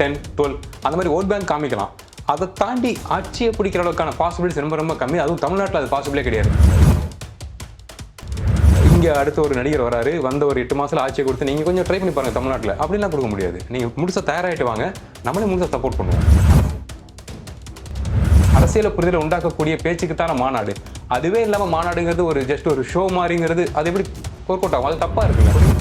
Ten twelve அந்த மாதிரி vote bank காமிக்கலாம். அதை தாண்டி ஆட்சியை பிடிக்கிற அளவுக்கான பாசிபிலிட்டிஸ் ரொம்ப ரொம்ப கம்மி. அதுவும் தமிழ்நாட்டில் அது பாசிபிளே கிடையாது. இங்கே அடுத்த ஒரு நடிகர் வராரு. வந்த ஒரு எட்டு மாதத்தில் ஆட்சியை கொடுத்து நீங்கள் கொஞ்சம் ட்ரை பண்ணி பாருங்க தமிழ்நாட்டில். அப்படிலாம் கொடுக்க முடியாது. நீங்கள் முழுசாக தயாராகிட்டு வாங்க. நம்மளே முழுசாக சப்போர்ட் பண்ணுவோம். அரசியல புரிதலை உண்டாக்கக்கூடிய பேச்சுக்குத்தான மாநாடு. அதுவே இல்லாமல் மாநாடுங்கிறது ஒரு ஜஸ்ட் ஒரு ஷோ மாதிரிங்கிறது அது எப்படி ஒர்க் அவுட் ஆகும்? அது தப்பாக இருக்குங்க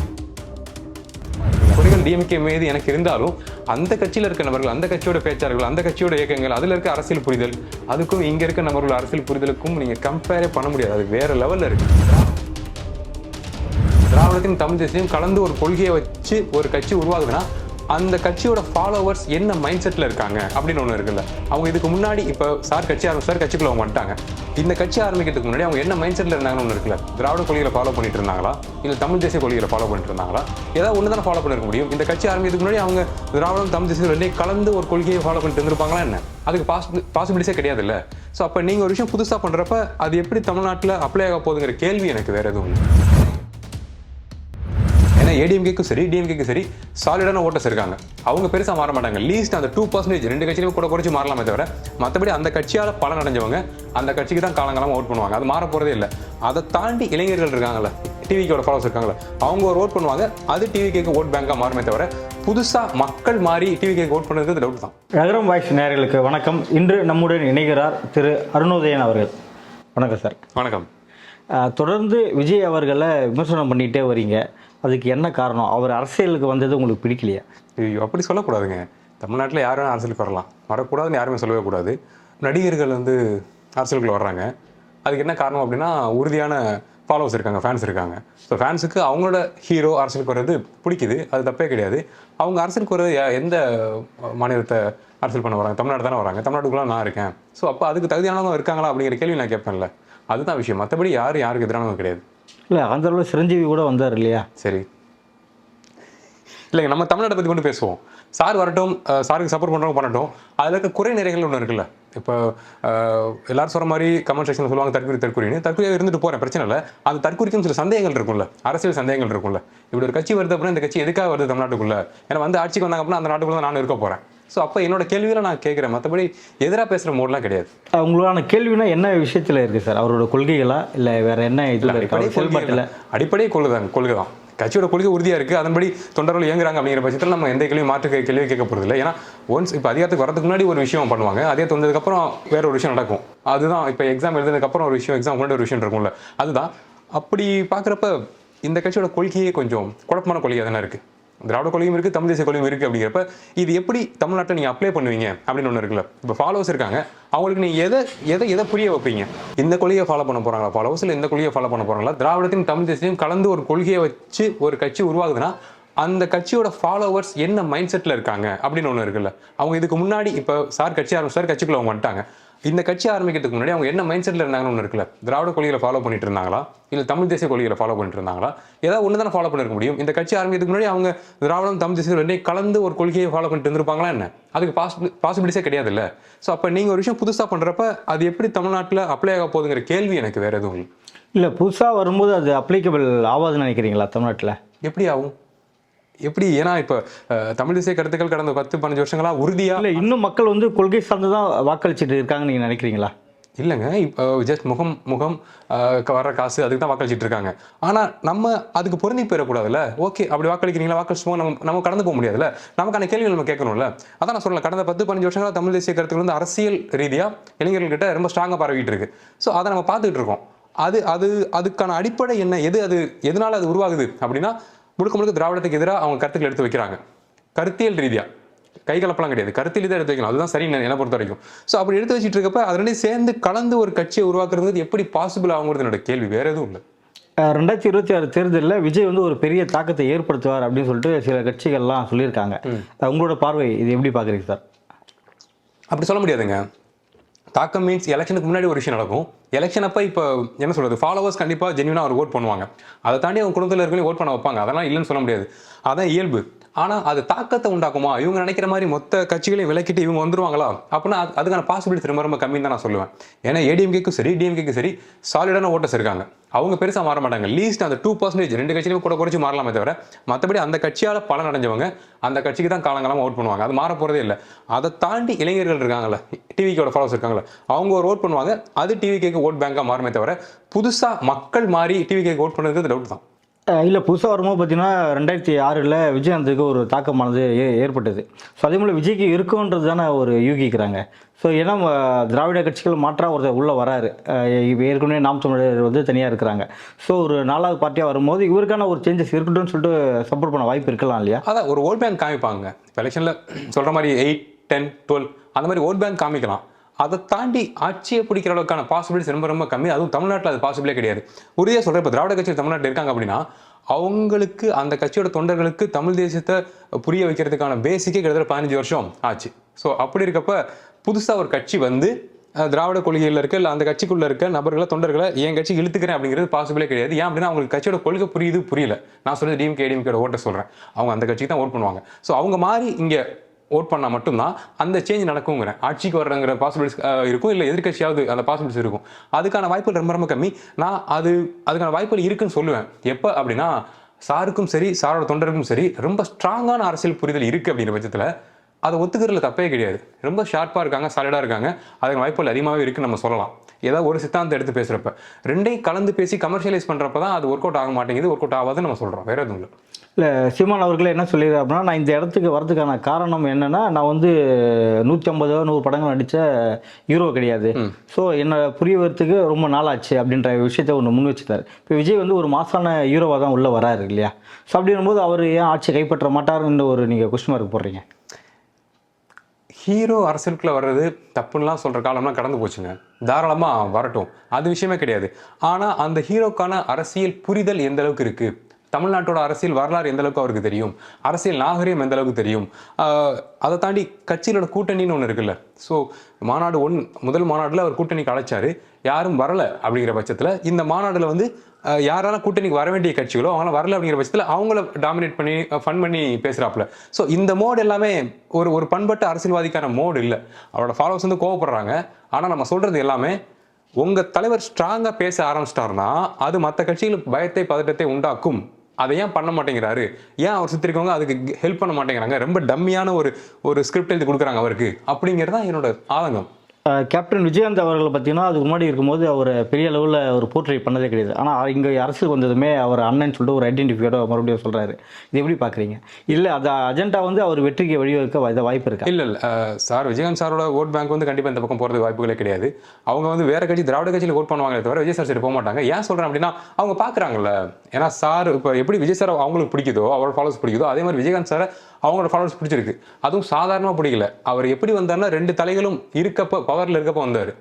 டிஎம்கே மீது எனக்கு இருந்தாலும் அந்த கட்சியில் இருக்க நபர்கள் அந்த கட்சியோட பேச்சாளர்கள் அந்த கட்சியோட இயக்கங்கள் அதில் இருக்க அரசியல் புரிதல் அதுக்கும் இங்கே இருக்க நபர்கள் அரசியல் புரிதலுக்கும் நீங்கள் கம்பேரே பண்ண முடியாது. அது வேற லெவலில் இருக்கு. திராவிடத்தின் தமிழ் தேசியம் கலந்து ஒரு கொள்கையை வச்சு ஒரு கட்சி உருவாகுதுன்னா அந்த கட்சியோட ஃபாலோவர்ஸ் என்ன மைண்ட் செட்டில் இருக்காங்க அப்படின்னு ஒன்று இருக்குல்ல. அவங்க இதுக்கு முன்னாடி இப்போ சார் கட்சி ஆரம்பிச்சார் கட்சிக்குள்ள அவங்க வந்துட்டாங்க. இந்த கட்சி ஆரம்பிக்கிறதுக்கு முன்னாடி அவங்க என்ன மைண்ட் செட்டில் இருந்தாங்கன்னு ஒன்று இருக்குல்ல. திராவிட கொள்கைகளை ஃபாலோ பண்ணிட்டு இருந்தாங்களா? இல்லை தமிழ் தேசிய கொள்கைகளை ஃபாலோ பண்ணிட்டு இருந்தாங்களா? ஏதாவது ஒன்று தானே ஃபாலோ பண்ணிருக்க முடியும். இந்த கட்சி ஆரம்பிக்கிறதுக்கு முன்னாடி அவங்க திராவிடம் தமிழ் தேசியம் ரெண்டையும் கலந்து ஒரு கொள்கையை ஃபாலோ பண்ணிட்டு இருந்திருப்பாங்களா என்ன? அதுக்கு பாஸ் பாசிபிலிட்டிஸே கிடையாது இல்லை ஸோ அப்போ நீங்கள் ஒரு விஷயம் புதுசாக பண்ணுறப்ப அது எப்படி தமிழ்நாட்டில் அப்ளை ஆக போகுதுங்கிற கேள்வி எனக்கு வேறு எதுவும் இல்லை. ஏன்னா ஏடிஎம்கேக்கும் சரி டிஎம்கேக்கும் சரி சாலிடான ஓட்டர்ஸ் இருக்காங்க. அவங்க பெருசாக மாற மாட்டாங்க. லீஸ்ட் அந்த டூ பர்சன்டேஜ் ரெண்டு கட்சியிலும் கூட குறைச்சி மாறலாமே தவிர மற்றபடி அந்த கட்சியால் பலன் அடைஞ்சவங்க அந்த கட்சிக்கு தான் காலங்காலமாக ஓட் பண்ணுவாங்க. அது மாற போகிறதே இல்லை. அதை தாண்டி இளைஞர்கள் இருக்காங்கல்ல டிவிக்கோட ஃபாலோஸ் இருக்காங்கல்ல அவங்க ஒரு ஓட் பண்ணுவாங்க. அது டிவிகேக்கு ஓட் பேங்காக மாறுமே தவிர புதுசாக மக்கள் மாறி டிவிகேக்கு ஓட் பண்ணுறது டவுட் தான். நகரம் வாய்ஸ் நேயர்களுக்கு வணக்கம். இன்று நம்முடன் இணைகிறார் திரு அருணோதயன் அவர்கள். வணக்கம் சார். வணக்கம். தொடர்ந்து விஜய் அவர்களை விமர்சனம் பண்ணிகிட்டே வரீங்க. அதுக்கு என்ன காரணம்? அவர் அரசியலுக்கு வந்தது உங்களுக்கு பிடிக்கலையா? ஐயோ அப்படி சொல்லக்கூடாதுங்க. தமிழ்நாட்டில் யாரும் அரசியலுக்கு வரலாம். வரக்கூடாதுன்னு யாருமே சொல்லவே கூடாது. நடிகர்கள் வந்து அரசியலுக்குள்ள வர்றாங்க. அதுக்கு என்ன காரணம் அப்படின்னா உறுதியான ஃபாலோவர்ஸ் இருக்காங்க ஃபேன்ஸ் இருக்காங்க. ஸோ ஃபேன்ஸுக்கு அவங்களோட ஹீரோ அரசியலுக்கு வர்றது பிடிக்குது. அது தப்பே கிடையாது. அவங்க அரசியலுக்கு வர்றது எந்த மாநிலத்தை அரசியல் பண்ண வராங்க? தமிழ்நாடு தானே வராங்க. தமிழ்நாட்டுக்குள்ளே நான் இருக்கேன். ஸோ அப்போ அதுக்கு தகுதியானவங்க இருக்காங்களா அப்படிங்கிற கேள்வி நான் கேட்பேன்ல. அதுதான் விஷயம். மற்றபடி யார் யாருக்கு எதிரானவங்க கிடையாது. இல்லை அந்த சிரஞ்சீவி கூட வந்தார் இல்லையா? சரி. இல்லைங்க நம்ம தமிழ்நாட்டை பற்றி மட்டும் பேசுவோம். சார் வரட்டும் சாருக்கு சப்போர்ட் பண்ணுறவங்க பண்ணட்டும். அதில் இருக்க குறை நிறைகள் ஒன்று இருக்குல்ல. இப்போ எல்லாரும் சொல்கிற மாதிரி கமெண்ட் செக்ஷனில் சொல்லுவாங்க தற்கொலை தற்கொலைன்னு தற்கொலையாக இருந்துட்டு போகிறேன் பிரச்சனை இல்லை. அந்த தற்கொலைக்கும் சில சந்தேகங்கள் இருக்கும்ல. அரசியல் சந்தேகங்கள் இருக்கும்ல. இப்படி ஒரு கட்சி வருது அப்படின்னா இந்த கட்சி எதுக்காக வருது தமிழ்நாட்டுக்குள்ளே? ஏன்னா வந்து ஆட்சிக்கு வந்தாங்க அப்படின்னா அந்த நாட்டுக்குள்ளே தான் நானும் இருக்க போகிறேன் ஸோ அப்போ என்னோட கேள்வியில் நான் கேட்குறேன் மற்றபடி எதிராக பேசுகிற மோட்லாம் கிடையாது. அஹ், உங்களான கேள்வினா என்ன விஷயத்தில் இருக்குது சார்? அவரோட கொள்கைகளா? இல்லை வேற என்ன இதில் இருக்கு? அடிப்படை அவர் செயல்பாட்டில் அடிப்படை கொள்கை தான். கொள்கை தான். கட்சியோட கொள்கை உறுதியா இருக்கு. அதன்படி தொண்டர்கள் இயங்குறாங்க அப்படிங்கிற பட்சத்தில் நம்ம எந்த கேள்வியும் மாற்று கேள்வி கேட்க போறது இல்லை ஏன்னா ஒன்ஸ் இப்போ அதிகாரத்துக்கு வரதுக்கு முன்னாடி ஒரு விஷயம் பண்ணுவாங்க. அதே வந்ததுக்கு அப்புறம் வேற ஒரு விஷயம் நடக்கும். அதுதான் இப்போ எக்ஸாம் எழுதுனதுக்கு அப்புறம் ஒரு விஷயம் எக்ஸாம் முன்னாடி ஒரு விஷயம் இருக்கும்ல. அதுதான். அப்படி பார்க்குறப்ப இந்த கட்சியோட கொள்கையே கொஞ்சம் குழப்பமான கொள்கையாக தானே இருக்கு. திராவிட கொள்கையும் இருக்குது தமிழ் தேசிய கொள்கையும் இருக்குது அப்படிங்கிறப்ப இது எப்படி தமிழ்நாட்டை நீங்கள் அப்ளை பண்ணுவீங்க அப்படின்னு ஒன்று இருக்குல்ல. இப்போ ஃபாலோவர்ஸ் இருக்காங்க. அவங்களுக்கு நீங்கள் எதை எதை எதை புரிய வைப்பீங்க? இந்த கொள்கையை ஃபாலோ பண்ண போகிறாங்களா ஃபாலோவர்ஸ் இல்லை இந்த கொள்கையை ஃபாலோ பண்ண போகிறாங்களா திராவிடத்தின் தமிழ் தேசியம் கலந்து ஒரு கொள்கையை வச்சு ஒரு கட்சி உருவாகுதுன்னா அந்த கட்சியோட ஃபாலோவர்ஸ் என்ன மைண்ட் செட்டில் இருக்காங்க அப்படின்னு ஒன்று இருக்குல்ல. அவங்க இதுக்கு முன்னாடி இப்போ சார் கட்சி ஆரம்பிச்சார் கட்சிக்குள்ள அவங்க வந்துட்டாங்க. இந்த கட்சி ஆரம்பிக்கிறதுக்கு முன்னாடி அவங்க என்ன மைண்ட் செட்டில் இருந்தாங்கன்னு ஒன்று இருக்குல்ல? திராவிட கொள்கைகளை ஃபாலோ பண்ணிட்டு இருந்தாங்களா? இல்லை தமிழ் தேசிய கொள்கைகளை ஃபாலோ பண்ணிட்டு இருந்தாங்களா? ஏதாவது ஒன்று தானே ஃபாலோ பண்ணிருக்க முடியும்? இந்த கட்சி ஆரம்பிக்கிறதுக்கு முன்னாடி அவங்க திராவிடம் தமிழ் தேசியம் ரெண்டையும் கலந்து ஒரு கொள்கையை ஃபாலோ பண்ணிட்டு இருந்திருப்பாங்களா என்ன? அதுக்கு பாசிபிள் பாசிபிலிட்டிஸே கிடையாது இல்லை ஸோ அப்போ நீங்கள் ஒரு விஷயம் புதுசாக பண்ணுறப்ப அது எப்படி தமிழ்நாட்டில் அப்ளை ஆக போகுதுங்கிற கேள்வி எனக்கு வேற எதுவும் இல்லை. இல்லை புதுசாக வரும்போது அது அப்ளிகபிள் ஆகாதுன்னு நினைக்கிறீங்களா தமிழ்நாட்டில்? எப்படி ஆகும்? எப்படி? ஏன்னா இப்போ அஹ், தமிழ் தேசிய கருத்துக்கள் கடந்த பத்து பதினஞ்சு வருஷங்களா உறுதியா இல்லை இன்னும் மக்கள் வந்து கொள்கை சார்ந்து தான் வாக்களிச்சுட்டு இருக்காங்கன்னு நீங்கள் நினைக்கிறீங்களா? இல்லைங்க. இப்போ ஜஸ்ட் முகம் முகம் வர்ற காசு அதுக்கு தான் வாக்களிச்சிட்டு இருக்காங்க. ஆனால் நம்ம அதுக்கு பொருந்தி போயிடக்கூடாதுல்ல? ஓகே அப்படி வாக்களிக்கிறீங்களா? வாக்களிச்சுமோ நம்ம நம்ம கடந்து போக முடியாதுல்ல? நமக்கான கேள்வி நம்ம கேட்கணும்ல? அதான் நான் சொல்லல. கடந்த பத்து பதினஞ்சு வருஷங்களா தமிழ் தேசிய கருத்துக்கள் வந்து அரசியல் ரீதியாக இளைஞர்கள்கிட்ட ரொம்ப ஸ்ட்ராங்காக பரவிட்டு இருக்கு. ஸோ அதை நம்ம பார்த்துக்கிட்டு இருக்கோம். அது அது அதுக்கான அடிப்படை என்ன? எது அது எதனால அது உருவாகுது? அப்படின்னா முழுக்க முழுக்க திராவிடத்துக்கு எதிராக அவங்க கருத்துக்கள் எடுத்து வைக்கிறாங்க. கருத்தியல் ரீதியா. கை கலப்பெல்லாம் கிடையாது. கருத்தில் தான் எடுத்து வைக்கணும். அதுதான் சரி என்னை பொறுத்த வரைக்கும். ஸோ அப்படி எடுத்து வச்சுட்டு இருக்கப்ப அது ரெண்டையும் சேர்ந்து கலந்து ஒரு கட்சியை உருவாக்குறது எப்படி பாசிபிள் ஆகுங்கிறது என்னோட கேள்வி. வேற எதுவும் இல்லை. ரெண்டாயிரத்தி இருபத்தி ஆறு தேர்தலில் விஜய் வந்து ஒரு பெரிய தாக்கத்தை ஏற்படுத்துவார் அப்படின்னு சொல்லிட்டு சில கட்சிகள்லாம் சொல்லியிருக்காங்க. உங்களோட பார்வை இது எப்படி பார்க்குறீங்க சார்? அப்படி சொல்ல முடியாதுங்க. தாக்கம் மீன்ஸ் எலெக்ஷனுக்கு முன்னாடி ஒரு விஷயம் நடக்கும். எலெக்ஷன் அப்போ இப்போ என்ன சொல்கிறது ஃபாலோவர்ஸ் கண்டிப்பாக ஜென்யூனாக அவர் ஓட் பண்ணுவாங்க. அதை தாண்டி அவங்க குடும்பத்தில் இருக்கவங்க ஓட் பண்ண வைப்பாங்க. அதெல்லாம் இல்லைன்னு சொல்ல முடியாது. அதான் இயல்பு. ஆனால் அது தாக்கத்தை உண்டாக்குமா? இவங்க நினைக்கிற மாதிரி மொத்த கட்சிகளையும் விலக்கிட்டு இவங்க வந்துருவாங்களா? அப்படின்னா அது- அதுக்கான பாசிபிலிட்டி ரொம்ப ரொம்ப கம்மின்னு தான் நான் சொல்லுவேன். ஏன்னா ஏடிஎம்கேக்கும் சரி டிஎம்கேக்கும் சரி சாலிடான ஓட்டர்ஸ் இருக்காங்க. அவங்க பெருசாக மாற மாட்டாங்க. லீஸ்ட் அந்த டூ பர்சன்டேஜ் ரெண்டு கட்சியிலும் கூட குறைச்சி மாறலாமே தவிர மற்றபடி அந்த கட்சியால் பலன் அடைஞ்சவங்க அந்த கட்சிக்கு தான் காலங்காலமாக ஓட் பண்ணுவாங்க. அது மாற போகிறதே இல்லை. அதை தாண்டி இளைஞர்கள் இருக்காங்கல்ல டிவிக்கோட ஃபாலோஸ் இருக்காங்கல்ல அவங்க ஒரு ஓட் பண்ணுவாங்க. அது டிவிகேக்கு ஓட் பேங்காக மாறுமே தவிர புதுசாக மக்கள் மாறி டிவிகேக்கு ஓட் பண்ணுறது டவுட் தான். இல்லை புதுசாக வரும்போது பார்த்தீங்கன்னா ரெண்டாயிரத்தி ஆறில் விஜயகாந்துக்கு ஒரு தாக்கமானது ஏ ஏற்பட்டது. ஸோ அதே போல் விஜய்க்கு இருக்குன்றது தானே ஒரு யூகிக்கிறாங்க. ஸோ ஏன்னா திராவிட கட்சிகள் மாற்றாக ஒருத்தர் உள்ளே வராரு. ஏற்கனவே நாம் தமிழர் வந்து தனியாக இருக்கிறாங்க. ஸோ ஒரு நாலாவது பார்ட்டியாக வரும்போது இவருக்கான ஒரு சேஞ்சஸ் இருக்கட்டும்னு சொல்லிட்டு சப்போர்ட் பண்ண வாய்ப்பு இருக்கலாம் இல்லையா? அதான் ஒரு ஓட் பேங்க் காமிப்பாங்க. எலெக்ஷனில் சொல்கிற மாதிரி எயிட் டென் டுவெல் அந்த மாதிரி ஓட் பேங்க் காமிக்கலாம். அதை தாண்டி ஆட்சியை பிடிக்கிற அளவுக்கான பாசிபிலிட்டிஸ் ரொம்ப ரொம்ப கம்மி. அதுவும் தமிழ்நாட்டில் அது பாசிபிளே கிடையாது. உறுதியாக சொல்கிறேன் இப்போ திராவிட கட்சியில் தமிழ்நாட்டில் இருக்காங்க அப்படின்னா அவங்களுக்கு அந்த கட்சியோட தொண்டர்களுக்கு தமிழ் தேசியத்தை புரிய வைக்கிறதுக்கான பேசிக்கே கிட்டத்தட்ட பதினஞ்சு வருஷம் ஆச்சு. ஸோ அப்படி இருக்கப்ப புதுசாக ஒரு கட்சி வந்து திராவிட கொள்கையில் இருக்க இல்லை அந்த கட்சிக்குள்ளே இருக்க நபர்களை தொண்டர்களை என் கட்சி இழுத்துக்கிறேன் அப்படிங்கிறது பாசிபிளே கிடையாது. ஏன் அப்படின்னா அவங்களுக்கு கட்சியோட கொள்கை புரியுது புரியல. நான் சொல்கிறது டிஎம்கே டிஎம்கேட ஓட்ட சொல்கிறேன் அவங்க அந்த கட்சிக்கு தான் ஓட் பண்ணுவாங்க. ஸோ அவங்க மாதிரி இங்கே ஓட் பண்ணால் மட்டும்தான் அந்த சேஞ்ச் நடக்குங்கிறேன் ஆட்சிக்கு வர்றங்கிற பாசிபிலிட்டிஸ் இருக்கும். இல்லை எதிர்க்கட்சியாவது அந்த பாசிபிலிட்டிஸ் இருக்கும். அதுக்கான வாய்ப்புகள் ரொம்ப ரொம்ப கம்மி. நான் அது அதுக்கான வாய்ப்புகள் இருக்குன்னு சொல்லுவேன். எப்போ அப்படின்னா சாருக்கும் சரி சாரோட தொண்டருக்கும் சரி ரொம்ப ஸ்ட்ராங்கான அரசியல் புரிதல் இருக்குது அப்படிங்கிற பட்சத்தில் அதை ஒத்துக்கிறதுல தப்பே கிடையாது. ரொம்ப ஷார்ப்பாக இருக்காங்க சாலிடாக இருக்காங்க. அதுக்கு வாய்ப்புகள் அதிகமாகவே இருக்குன்னு நம்ம சொல்லலாம். ஏதாவது ஒரு சித்தாந்தம் எடுத்து பேசுகிறப்ப ரெண்டையும் கலந்து பேசி கமர்ஷியலைஸ் பண்ணுறப்ப தான் அது ஒர்க் அவுட் ஆக மாட்டேங்குது ஒர்க் அவுட் ஆகாதுன்னு நம்ம சொல்கிறோம் வேற எதுவும் இல்லை. இல்லை சீமான் அவர்களே என்ன சொல்லிடுறாரு அப்படின்னா நான் இந்த இடத்துக்கு வரதுக்கான காரணம் என்னன்னா நான் வந்து நூற்றி ஐம்பது நூறு படங்கள் நடித்த ஹீரோ கிடையாது. ஸோ என்னை புரிய வரத்துக்கு ரொம்ப நாளாச்சு அப்படின்ற விஷயத்தை ஒன்று முன் வச்சுட்டார். இப்போ விஜய் வந்து ஒரு மாசான ஹீரோவாக தான் உள்ளே வராரு இல்லையா? ஸோ அப்படின்னும்போது அவர் ஏன் ஆட்சி கைப்பற்ற மாட்டாருன்ற ஒரு நீங்கள் கொஸ்டின் மார்க் போடுறீங்க? ஹீரோ அரசியலுக்குள்ள வர்றது தப்புன்னெலாம் சொல்கிற காலம்லாம் கடந்து போச்சுங்க. தாராளமாக வரட்டும். அது விஷயமே கிடையாது. ஆனால் அந்த ஹீரோக்கான அரசியல் புரிதல் எந்த அளவுக்கு இருக்குது தமிழ்நாட்டோட அரசியல் வரலாறு எந்த அளவுக்கு அவருக்கு தெரியும்? அரசியல் நாகரிகம் எந்த அளவுக்கு தெரியும்? அதை தாண்டி கட்சிகளோட கூட்டணின்னு ஒன்று இருக்குல்ல. ஸோ மாநாடு ஒன் முதல் மாநாட்டில் அவர் கூட்டணிக்கு அழைச்சாரு யாரும் வரல அப்படிங்கிற பட்சத்தில் இந்த மாநாட்டில் வந்து யாரால கூட்டணிக்கு வர வேண்டிய கட்சிகளோ அவங்களாம் வரல அப்படிங்கிற பட்சத்தில் அவங்கள டாமினேட் பண்ணி ஃபன் பண்ணி பேசுகிறாப்புல ஸோ இந்த மோடு எல்லாமே ஒரு ஒரு பண்பட்ட அரசியல்வாதிக்கான மோடு இல்லை. அவரோட ஃபாலோவர்ஸ் வந்து கோவப்படுறாங்க. ஆனால் நம்ம சொல்கிறது எல்லாமே உங்கள் தலைவர் ஸ்ட்ராங்காக பேச ஆரம்பிச்சிட்டாருன்னா அது மற்ற கட்சிகளுக்கு பயத்தை பதட்டத்தை உண்டாக்கும். அதை ஏன் பண்ண மாட்டேங்கிறாரு? ஏன் அவர் சுற்றி இருக்கவங்க அதுக்கு ஹெல்ப் பண்ண மாட்டேங்கிறாங்க? ரொம்ப டம்மியான ஒரு ஒரு ஸ்கிரிப்ட் எழுதி கொடுக்குறாங்க அவருக்கு. அப்படிங்கிறது தான் என்னோட ஆதங்கம். கேப்டன் விஜயகாந்த் அவர்கள் பார்த்தீங்கன்னா அதுக்கு முன்னாடி இருக்கும்போது அவர் பெரிய அளவில் ஒரு போர்ட்ரேட் பண்ணதே கிடையாது. ஆனால் இங்கே அரசு வந்ததுமே அவர் அண்ணன் சொல்லிட்டு ஒரு ஐடென்டிஃபியோட மறுபடியும் சொல்கிறாரு இது எப்படி பார்க்குறீங்க இல்லை அந்த அஜெண்டா வந்து அவர் வெற்றிக்கு வழிவகுக்க வா- வாய்ப்பு இருக்கா? இல்லை இல்லை. சார் விஜயகாந்த் சாரோட ஓட் பேங்க் வந்து கண்டிப்பாக இந்த பக்கம் போகிறது வாய்ப்புகளே கிடையாது. அவங்க வந்து வேற கட்சி திராவிட கட்சியில் ஓட் பண்ணுவாங்களே தவிர விஜய் சார் சைடு போக மாட்டாங்க. ஏன் சொல்கிறேன் அப்படின்னா அவங்க பார்க்குறாங்கல்ல ஏன்னா சார் இப்போ எப்படி விஜய் சார் அவங்களுக்கு பிடிக்குதோ அவரோட ஃபாலோஸ் பிடிக்குதோ அதே மாதிரி விஜயகாந்த் சாரை அவங்களோட ஃபாலோவர்ஸ் பிடிச்சிருக்கு. அதுவும் சாதாரணமாக பிடிக்கல. அவர் எப்படி வந்தாருன்னா ரெண்டு தலைகளும் இருக்கப்ப பவரில் இருக்கப்போ வந்தார்.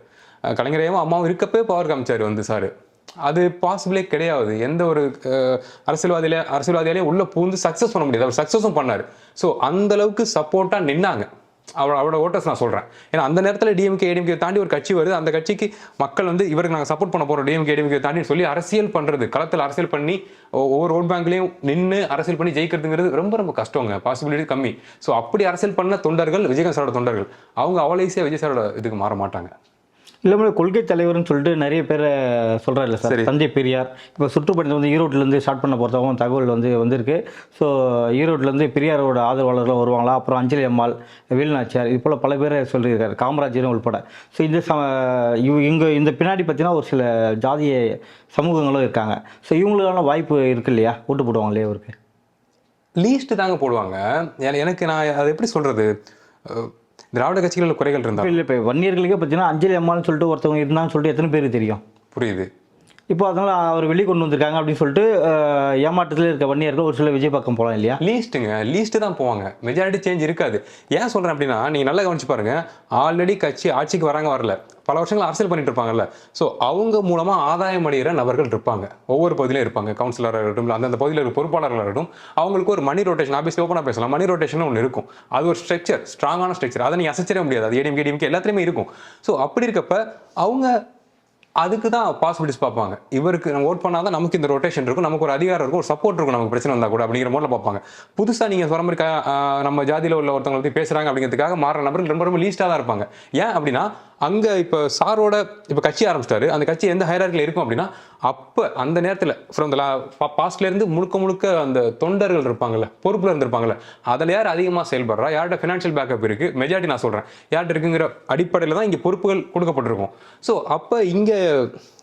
கலைஞரையும் அம்மாவும் இருக்கப்பே பவர் காமிச்சார் வந்து சார் அது பாசிபிளே கிடையாது. எந்த ஒரு அரசியல்வாதியில அரசியல்வாதியாலே உள்ள பூந்து சக்ஸஸ் பண்ண முடியாது. அவர் சக்ஸஸும் பண்ணாரு. ஸோ அந்த அளவுக்கு சப்போர்ட்டா நின்னாங்க. அவரோட அவரோட ஓட்டர்ஸ் நான் சொல்கிறேன் ஏன்னா அந்த நேரத்தில் டிஎம்கே ஏடிஎம்கே தாண்டி ஒரு கட்சி வருது. அந்த கட்சிக்கு மக்கள் வந்து இவருக்கு நாங்கள் சப்போர்ட் பண்ண போகிறோம் டிஎம்கே ஏடிஎம்கே தாண்டி சொல்லி அரசியல் பண்ணுறது களத்தில் அரசியல் பண்ணி ஒவ்வொரு ஓட் பேங்க்லையும் நின்று அரசியல் பண்ணி ஜெயிக்கிறதுங்கிறது ரொம்ப ரொம்ப கஷ்டங்க. பாசிபிலிட்டி கம்மி. ஸோ அப்படி அரசியல் பண்ண தொண்டர்கள் விஜயகாந்த் சாரோட தொண்டர்கள் அவங்க அவ்வளோ ஈஸியாக விஜய் சாரோட இதுக்கு மாற மாட்டாங்க. இல்லாமல் கொள்கை தலைவர்னு சொல்லிட்டு நிறைய பேர் சொல்கிறாரு சார். சரி. தந்தை பெரியார். இப்போ சுற்றுப்பயணத்தை வந்து ஈரோட்டிலேருந்து ஸ்டார்ட் பண்ண போகிறதாகவும் தகவல் வந்து வந்திருக்கு. ஸோ ஈரோட்டிலேருந்து பெரியாரோட ஆதரவாளர்கள் வருவாங்களா? அப்புறம் அஞ்சலி அம்மாள் வேலுநாச்சியார் இது போல் பல பேர் சொல்லியிருக்காரு காமராஜரும் உள்பட. ஸோ இந்த ச இவ- இங்க இந்த பின்னாடி பார்த்தீங்கன்னா ஒரு சில ஜாதிய சமூகங்களும் இருக்காங்க. ஸோ இவங்களுக்கான வாய்ப்பு இருக்கு இல்லையா? ஓட்டு போடுவாங்க இல்லையா இவருக்கு? லீஸ்ட் தாங்க போடுவாங்க. என- எனக்கு நான் அதை எப்படி சொல்றது? அஹ், திராவிட கட்சிகளில் குறைகள் இருந்தா இல்லை இப்போ வன்னியர்களுக்கே பார்த்தீங்கன்னா அஞ்சலி அம்மாள்னு சொல்லிட்டு ஒருத்தவங்க இருந்தான்னு சொல்லிட்டு எத்தனை பேருக்கு தெரியும்? புரியுது. இப்போ அதனால் அவர் வெளியே கொண்டு வந்திருக்காங்க அப்படின்னு சொல்லிட்டு ஏமாற்றத்தில் இருக்க வன்னியர்கள் ஒரு சில விஜய் பக்கம் போகலாம் இல்லையா? லீஸ்ட்டுங்க லீஸ்ட்டு தான் போவாங்க. மெஜாரிட்டி சேஞ்ச் இருக்காது. ஏன் சொல்கிறேன் அப்படின்னா நீங்கள் நல்லா கவனிச்சு பாருங்க. ஆல்ரெடி கட்சி ஆட்சிக்கு வராங்க வரல. பல வருஷங்கள் அரசியல் பண்ணிட்டு இருப்பாங்கல்ல. ஸோ அவங்க மூலமாக ஆதாயம் அடைகிற நபர்கள் இருப்பாங்க. ஒவ்வொரு பகுதியிலும் இருப்பாங்க. கவுன்சிலராக இருக்கட்டும் இல்லை அந்தந்த பகுதியில் இருக்க பொறுப்பாளர்களாக இருக்கட்டும் அவங்களுக்கு ஒரு மணி ரொட்டேஷன் ஆஃபீஸ் ஓப்பனாக பேசலாம். மணி ரொட்டேஷன் ஒன்று இருக்கும். அது ஒரு ஸ்ட்ரக்சர் ஸ்ட்ராங்கான ஸ்ட்ரக்சர் அதை நீ அசைச்சிட முடியாது. அது ஏடிஎம் கேடிஎம்கே எல்லாத்துலேயுமே இருக்கும். ஸோ அப்படி இருக்கப்ப அவங்க அதுக்கு தான் பாசிபிலிட்டிஸ் பார்ப்பாங்க. இவருக்கு நம்ம ஓட் பண்ணாதான் நமக்கு இந்த ரொட்டேஷன் இருக்கும். நமக்கு ஒரு அதிகாரம் இருக்கும் ஒரு சப்போர்ட் இருக்கும் நமக்கு பிரச்சனை வந்தால் கூட அப்படிங்கிற மோடில் பார்ப்பாங்க. புதுசாக நீங்கள் சொல்கிற மாதிரி நம்ம ஜாதியில் உள்ள ஒருத்தவங்களை பற்றி பேசுகிறாங்க அப்படிங்கிறதுக்காக மாற நபர்கள் ரொம்ப ரொம்ப லீஸ்ட்டாக தான் இருப்பாங்க. ஏன் அப்படின்னா அங்கே இப்போ சாரோட இப்போ கட்சி ஆரம்பிச்சிட்டாரு. அந்த கட்சி எந்த ஹைரார்க்கில் இருக்கும் அப்படின்னா அப்போ அந்த நேரத்தில் ஃப்ரம் த பாஸ்ட்லேருந்து முழுக்க முழுக்க அந்த தொண்டர்கள் இருப்பாங்கல்ல பொறுப்பில் இருந்திருப்பாங்கல்ல அதில் யார் அதிகமாக செயல்படுறா? யார்கிட்ட ஃபினான்ஷியல் பேக்கப் இருக்குது மெஜாரிட்டி நான் சொல்கிறேன் யார்கிட்ட இருக்குங்கிற அடிப்படையில் தான் இங்கே பொறுப்புகள் கொடுக்கப்பட்டிருக்கும். ஸோ அப்போ இங்கே